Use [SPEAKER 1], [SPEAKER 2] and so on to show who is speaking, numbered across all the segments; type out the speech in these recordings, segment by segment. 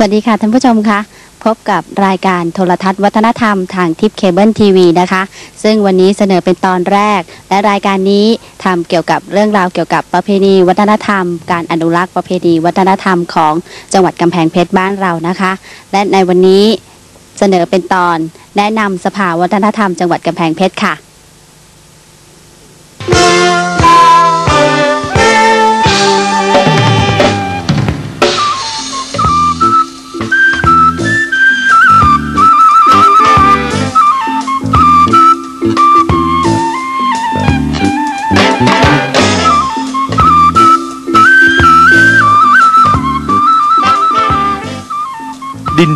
[SPEAKER 1] สวัสดีค่ะท่านผู้ชมคะพบกับรายการโทรทัศน์วัฒนธรรมทางทิปเคเบิลทีวีนะคะ ซึ่งวันนี้เสนอเป็นตอนแรก และรายการนี้ทำเกี่ยวกับเรื่องราวเกี่ยวกับประเพณี วัฒนธรรม การอนุรักษ์ประเพณี วัฒนธรรมของจังหวัดกำแพงเพชรบ้านเรานะคะ และในวันนี้เสนอเป็นตอนแนะนำสภาวัฒนธรรม จังหวัดกำแพงเพชรค่ะ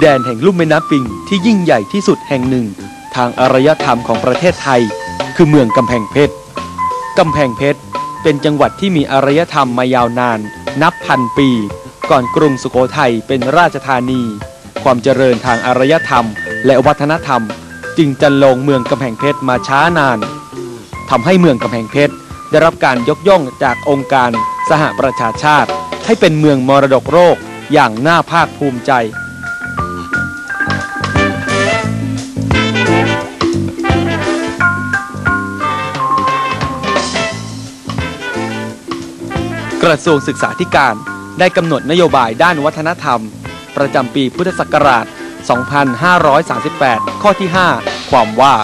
[SPEAKER 2] แดนแห่งลุ่มแม่น้ำปิงที่ยิ่งใหญ่ที่สุดแห่งหนึ่ง ทางอารยธรรมของประเทศไทย คือเมืองกำแพงเพชรกำแพงเพชรเป็นจังหวัดที่มีอารยธรรมมายาวนาน นับพันปี ก่อนกรุงสุโขทัยเป็นราชธานี ความเจริญทางอารยธรรม และวัฒนธรรม จึงจันลงเมืองกำแพงเพชรมาช้านานทำให้เมืองกำแพงเพชรได้รับการยกย่องจากองค์การสหประชาชาติ ให้เป็นเมืองมรดกโลกอย่างน่าภาคภูมิใจ กระทรวงศึกษาธิการได้กำหนดนโยบายด้านวัฒนธรรม ประจำปีพุทธศักราช 2538 ข้อที่ 5 ความว่า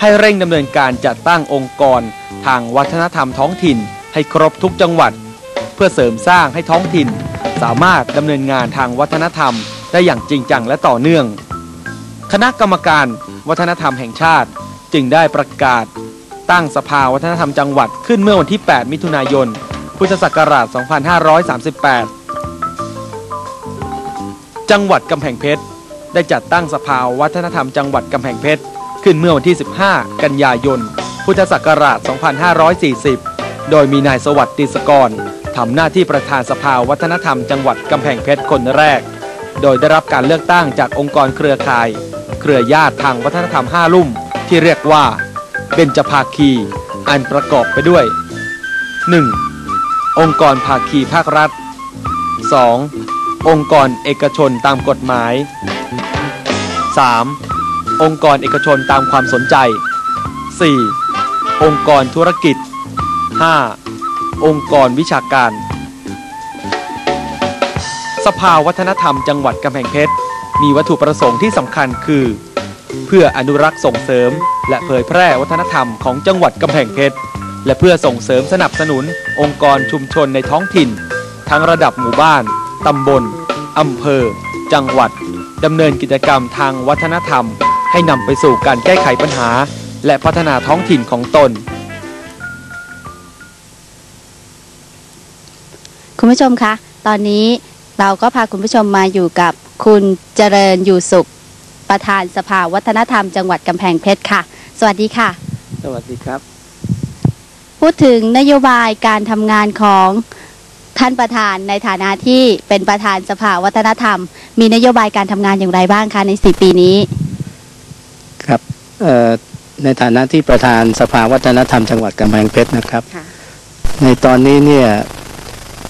[SPEAKER 2] ให้เร่งดำเนินการจัดตั้งองค์กรทางวัฒนธรรมท้องถิ่นให้ครบทุกจังหวัด เพื่อเสริมสร้างให้ท้องถิ่น สามารถดำเนินงานทางวัฒนธรรม ได้อย่างจริงจังและต่อเนื่อง คณะกรรมการวัฒนธรรมแห่งชาติจึงได้ประกาศ ตั้งสภาวัฒนธรรมจังหวัดขึ้นเมื่อวันที่ 8 มิถุนายน พุทธศักราช 2538 จังหวัดกำแพงเพชร ได้จัดตั้งสภาวัฒนธรรมจังหวัดกำแพงเพชร ขึ้นเมื่อวันที่ 15 กันยายน พุทธศักราช 2540 โดยมีนายสวัสดิ์ติสกรทำหน้าที่ประธานสภาวัฒนธรรมจังหวัดกำแพงเพชรคนแรก โดยได้รับการเลือกตั้งจากองค์กรเครือข่าย เครือญาติทางวัฒนธรรม 5 ลุ่ม ที่เรียกว่าเบญจภาคี อันประกอบไปด้วย 1. องค์กรภาคีภาครัฐ 2. องค์กรเอกชนตามกฎหมาย 3. องค์กรเอกชนตามความสนใจ 4. องค์กรธุรกิจ 5. องค์กรวิชาการ สภาวัฒนธรรมจังหวัดกำแพงเพชร มีวัตถุประสงค์ที่สำคัญคือ เพื่ออนุรักษ์ส่งเสริม และเผยแพร่วัฒนธรรมของจังหวัดกำแพงเพชร และเพื่อส่งเสริมสนับสนุนองค์กรชุมชนในท้องถิ่น ทั้งระดับหมู่บ้าน ตำบล อำเภอ จังหวัด ดำเนินกิจกรรมทางวัฒนธรรม ให้นำไปสู่การแก้ไขปัญหา และพัฒนาท้องถิ่นของตน
[SPEAKER 1] คุณผู้ชมคะ ตอนนี้เราก็พาคุณผู้ชมมาอยู่กับคุณเจริญอยู่สุข ประธานสภาวัฒนธรรมจังหวัดกำแพงเพชรค่ะ สวัสดีค่ะ
[SPEAKER 3] สวัสดีครับ
[SPEAKER 1] พูดถึงนโยบายการทำงานของท่านประธานในฐานะที่เป็นประธานสภาวัฒนธรรม มีนโยบายการทำงานอย่างไรบ้างคะในสี่ปีนี้
[SPEAKER 3] ครับเอ่อในฐานะที่ประธานสภาวัฒนธรรมจังหวัดกำแพงเพชรนะครับ
[SPEAKER 1] ค่ะ
[SPEAKER 3] ในตอนนี้เนี่ย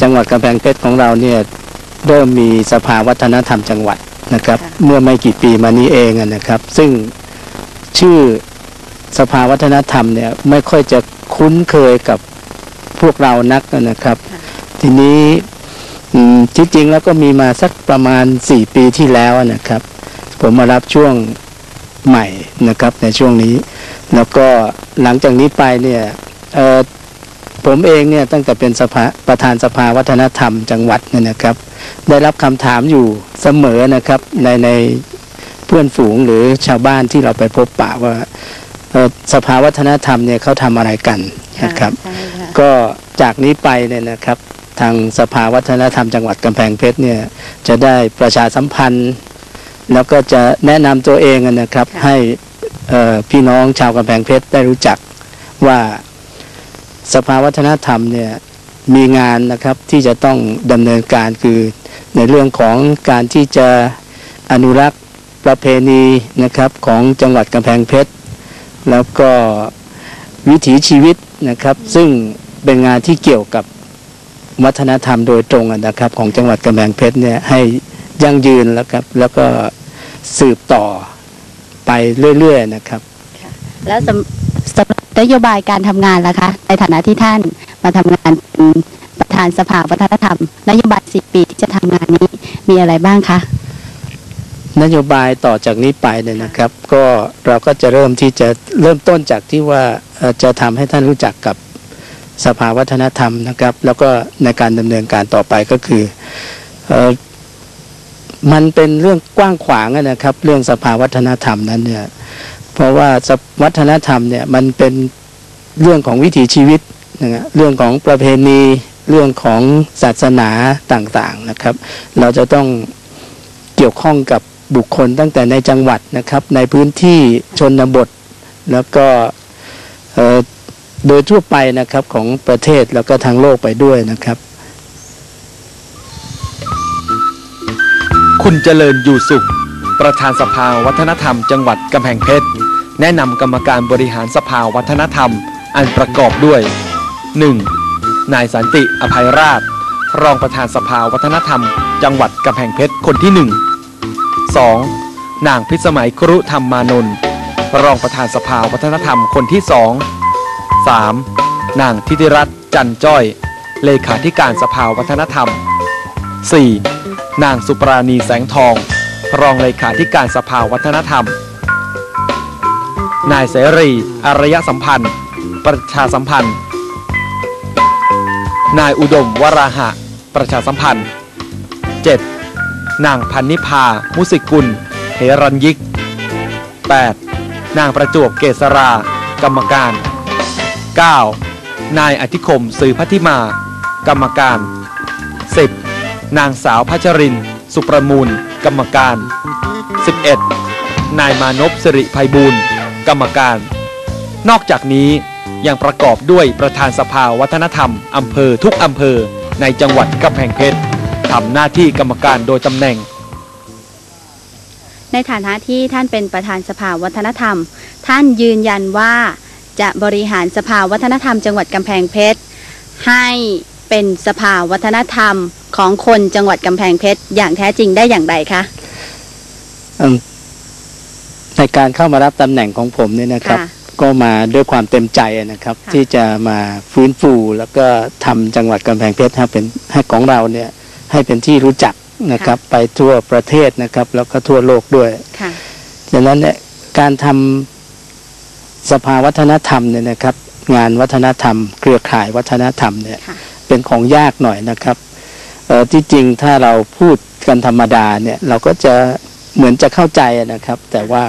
[SPEAKER 3] จังหวัดกำแพงเพชรของเราเนี่ยเริ่มมีสภาวัฒนธรรมจังหวัดนะครับ
[SPEAKER 1] ค่ะ
[SPEAKER 3] เมื่อไม่กี่ปีมานี้เองอะนะครับ ซึ่งชื่อสภาวัฒนธรรมเนี่ยไม่ค่อยจะ คุ้นเคยกับพวกเรานักนะครับ ทีนี้อืมที่จริงแล้วก็มีมาสักประมาณ 4 ปีที่แล้วนะครับ ผมมารับช่วงใหม่นะครับในช่วงนี้ แล้วก็หลังจากนี้ไปเนี่ยเอ่อผมเองเนี่ยตั้งแต่เป็นสภาประธานสภาวัฒนธรรมจังหวัดเนี่ยนะครับ ได้รับคำถามอยู่เสมอนะครับในในเพื่อนฝูงหรือชาวบ้านที่เราไปพบปะว่าเอ่อ สภาวัฒนธรรมเนี่ยเขาทำอะไรกันนะครับ
[SPEAKER 1] ใช่ค่ะ
[SPEAKER 3] ก็จากนี้ไปเนี่ยนะครับ ทางสภาวัฒนธรรมจังหวัดกำแพงเพชรเนี่ยจะได้ประชาสัมพันธ์ แล้วก็จะแนะนำตัวเองนะครับ
[SPEAKER 1] ค่ะ
[SPEAKER 3] ให้เอ่อพี่น้องชาวกำแพงเพชรได้รู้จักว่าสภาวัฒนธรรมเนี่ยมีงานนะครับที่จะต้องดำเนินการคือในเรื่องของการที่จะอนุรักษ์ประเพณีนะครับของจังหวัดกำแพงเพชร แล้วก็วิถีชีวิตนะครับ ซึ่งเป็นงานที่เกี่ยวกับวัฒนธรรมโดยตรงนะครับ ของจังหวัดกำแพงเพชรเนี่ยให้ยั่งยืนแล้วครับ แล้วก็สืบต่อไปเรื่อยๆนะครับ
[SPEAKER 1] แล้วสำสำหรับนโยบายการทำงานล่ะคะ ในฐานะที่ท่านมาทำงานเป็นประธานสภาวัฒนธรรม นโยบายสิปีที่จะทำงานนี้มีอะไรบ้างคะ
[SPEAKER 3] นโยบายต่อจากนี้ไปเนี่ยนะครับ ก็เราก็จะเริ่มที่จะเริ่มต้นจากที่ว่าเอ่อจะทำให้ท่านรู้จักกับสภาวัฒนธรรมนะครับ แล้วก็ในการดำเนินการต่อไปก็คือเอ่อมันเป็นเรื่องกว้างขวางอะนะครับ เรื่องสภาวัฒนธรรมนั้นเนี่ยเพราะว่าสภวัฒนธรรมเนี่ยมันเป็นเรื่องของวิถีชีวิตนะฮะเรื่องของประเพณีเรื่องของศาสนาต่างๆนะครับ เราจะต้องเกี่ยวข้องกับ บุคคลตั้งแต่ในจังหวัดนะครับในพื้นที่ชนบท แล้วก็โดยทั่วไปนะครับของประเทศแล้วก็ทางโลกไปด้วยนะครับ
[SPEAKER 2] คุณเจริญอยู่สุข ประธานสภาวัฒนธรรมจังหวัดกำแพงเพชร แนะนำกรรมการบริหารสภาวัฒนธรรม อันประกอบด้วย 1. นายสันติอภัยราช รองประธานสภาวัฒนธรรม จังหวัดกำแพงเพชรคนที่1 2. นางพิสมัยครุธรรมมานนท์รองประธานสภาวัฒนธรรมคนที่ 2 3. นางทิติรัตน์จันจ้อย เลขาธิการสภาวัฒนธรรม 4. นางสุปราณีแสงทอง รองเลขาธิการสภาวัฒนธรรม นายเสรีอารยสัมพันธ์ ประชาสัมพันธ์ นายอุดมวราหะ ประชาสัมพันธ์ 7. นางพันนิพา มุสิกุลเหรัญยิก 8. นางประจวบเกษรา กรรมการ 9. นายอธิคมสือพัทิมา กรรมการ 10. นางสาวพัชริน สุประมูล กรรมการ 11. นายมานพสิริภัยบูรณ์กรรมการ นอกจากนี้ยังประกอบด้วยประธานสภาวัฒนธรรมอำเภอทุกอำเภอในจังหวัดกำแพงเพชร ทำหน้าที่กรรมการโดยตำแหน่ง
[SPEAKER 1] ในฐานะที่ท่านเป็นประธานสภาวัฒนธรรม ท่านยืนยันว่าจะบริหารสภาวัฒนธรรม จังหวัดกำแพงเพชรให้เป็นสภาวัฒนธรรมของคนจังหวัดกำแพงเพชรอย่างแท้จริงได้อย่างไรคะ
[SPEAKER 3] เอิ่มในการเข้ามารับตำแหน่งของผมเนี่ยนะครับ
[SPEAKER 1] ค่ะ
[SPEAKER 3] ก็มาด้วยความเต็มใจนะครับ
[SPEAKER 1] ค่ะ
[SPEAKER 3] ที่จะมาฟื้นฟูแล้วก็ทำจังหวัดกำแพงเพชรให้เป็นให้ของเราเนี่ย ให้เป็นที่รู้จักนะครับ ไปทั่วประเทศนะครับ แล้วก็ทั่วโลกด้วย
[SPEAKER 1] ค่ะ
[SPEAKER 3] ดังนั้นเนี่ยการทำสภาวัฒนธรรมเนี่ยนะครับ งานวัฒนธรรม เครือข่ายวัฒนธรรมเนี่ย
[SPEAKER 1] ค่ะ
[SPEAKER 3] เป็นของยากหน่อยนะครับเอ่อที่จริงถ้าเราพูดกันธรรมดาเนี่ยเราก็จะเหมือนจะเข้าใจนะครับ แต่ว่า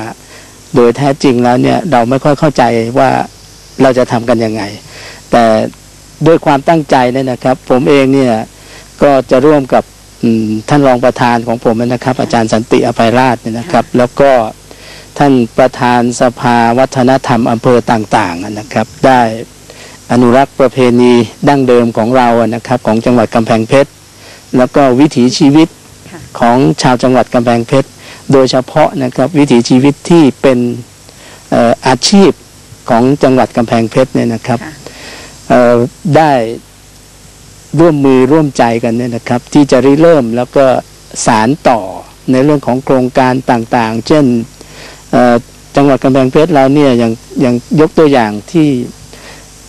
[SPEAKER 3] โดยแท้จริงแล้วเนี่ยเราไม่ค่อยเข้าใจว่าเราจะทำกันยังไง แต่ด้วยความตั้งใจเนี่ยนะครับ ผมเองเนี่ย ก็จะร่วมกับอืมท่านรองประธานของผมนะครับ อาจารย์สันติอภัยราชเนี่ยนะครับ แล้วก็ท่านประธานสภาวัฒนธรรมอำเภอต่างๆนะครับ ได้อนุรักษ์ประเพณีดั้งเดิมของเราอะนะครับ ของจังหวัดกำแพงเพชรแล้วก็วิถีชีวิต
[SPEAKER 1] ค่ะ
[SPEAKER 3] ของชาวจังหวัดกำแพงเพชรโดยเฉพาะนะครับวิถีชีวิตที่เป็นเอ่ออาชีพของจังหวัดกำแพงเพชรเนี่ยนะครับ
[SPEAKER 1] ค่ะ
[SPEAKER 3] เอ่อได้ ร่วมมือร่วมใจกันเนี่ยนะครับ ที่จะริเริ่มแล้วก็สารต่อในเรื่องของโครงการต่างๆ เช่นเอ่อจังหวัดกำแพงเพชรเราเนี่ยอย่างอย่างยกตัวอย่างที่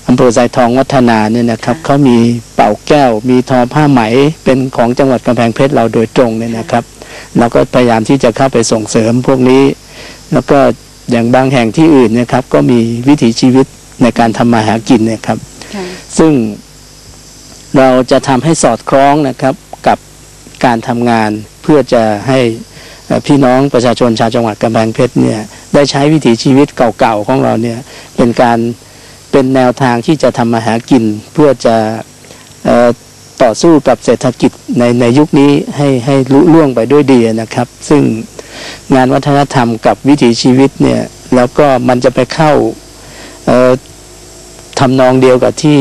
[SPEAKER 3] อำเภอสายทองวัฒนาเนี่ยนะครับ
[SPEAKER 1] ค่ะ
[SPEAKER 3] เขามีเป่าแก้ว มีทอผ้าไหมเป็นของจังหวัดกำแพงเพชรเราโดยตรงเนี่ยนะครับเราก็พยายามที่จะเข้าไปส่งเสริมพวกนี้ แล้วก็อย่างบางแห่งที่อื่นเนะครับ ก็มีวิถีชีวิตในการทำมาหากินเนะครับ
[SPEAKER 1] ค่ะ
[SPEAKER 3] ซึ่ง เราจะทำให้สอดคล้องนะครับกับการทำงานเพื่อจะให้พี่น้องประชาชนชาวจังหวัดกำแพงเพชรเนี่ยได้ใช้วิถีชีวิตเก่าๆของเราเนี่ยเป็นการเป็นแนวทางที่จะทำมาหากินเพื่อจะออต่อสู้กับเศรษฐกิจในในยุคนี้ให้ให้ลุล่วงไปด้วยดีนะครับ ซึ่งงานวัฒนธรรมกับวิถีชีวิตเนี่ยแล้วก็มันจะไปเข้าทำนองเดียวกับที่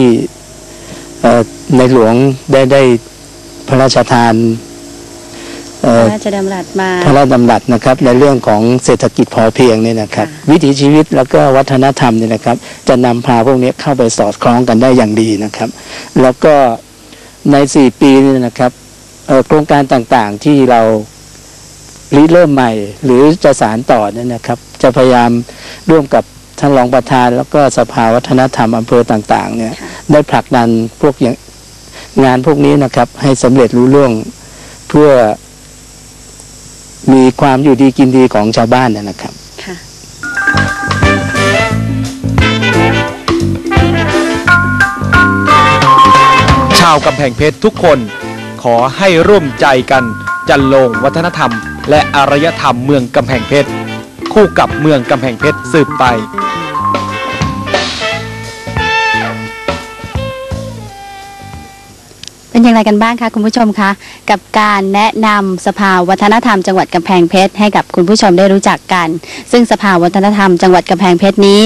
[SPEAKER 3] ในหลวงได้ได้พระราชทานเอ่
[SPEAKER 1] พ
[SPEAKER 3] อ
[SPEAKER 1] ระราชดำรัสมา
[SPEAKER 3] พระราชดำรัสนะครับ ในเรื่องของเศรษฐกิจพอเพียงเนี่ยนะครับ
[SPEAKER 1] ค่ะ
[SPEAKER 3] วิถีชีวิตแล้วก็วัฒนธรรมเนี่ยนะครับ จะนำพาพวกนี้เข้าไปสอดคล้องกันได้อย่างดีนะครับ แล้วก็ในสี่ปีนี่นะครับเอ่อโครงการต่างๆที่เราริเริ่มใหม่ หรือจะสารต่อเนี่ยนะครับ จะพยายามร่วมกับท่านรองประธาน แล้วก็สภาวัฒนธรรมอำเภอต่างๆเนี่ย
[SPEAKER 1] ค่ะ
[SPEAKER 3] ได้ผลักดันพวกอย่าง งานพวกนี้นะครับ ให้สำเร็จรู้ล่วงเพื่อมีความอยู่ดีกินดีของชาวบ้านนะนะครับ
[SPEAKER 1] ค่ะ
[SPEAKER 2] ชาวกำแพงเพชรทุกคน ขอให้ร่วมใจกันจันลงวัฒนธรรม และอารยธรรมเมืองกำแพงเพชรคู่กับเมืองกำแพงเพชรสืบไป
[SPEAKER 1] เป็นอย่างไรกันบ้างคะคุณผู้ชมคะกับการแนะนำสภาวัฒนธรรมจังหวัดกำแพงเพชรให้กับคุณผู้ชมได้รู้จักกัน ซึ่งสภาวัฒนธรรมจังหวัดกำแพงเพชรนี้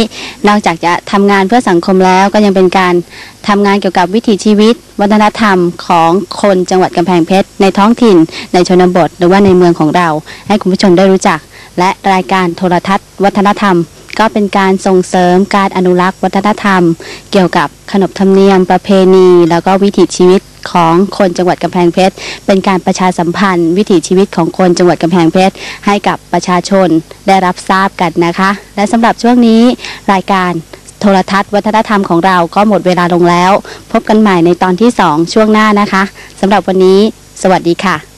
[SPEAKER 1] นอกจากจะทำงานเพื่อสังคมแล้วก็ยังเป็นการทำงานเกี่ยวกับวิถีชีวิต วัฒนธรรมของคนจังหวัดกำแพงเพชรในท้องถิ่น ในชนบท หรือว่าในเมืองของเรา ให้คุณผู้ชมได้รู้จัก และรายการโทรทัศน์ วัฒนธรรม ก็เป็นการส่งเสริมการอนุรักษ์วัฒนธรรม เกี่ยวกับขนบธรรมเนียมประเพณี แล้วก็วิถีชีวิตของคนจังหวัดกำแพงเพชร เป็นการประชาสัมพันธ์ วิถีชีวิตของคนจังหวัดกำแพงเพชร ให้กับประชาชนได้รับทราบกันนะคะ และสำหรับช่วงนี้รายการโทรทัศน์วัฒนธรรมของเราก็หมดเวลาลงแล้ว พบกันใหม่ในตอนที่ 2 ช่วงหน้านะคะสำหรับวันนี้ สวัสดีค่ะ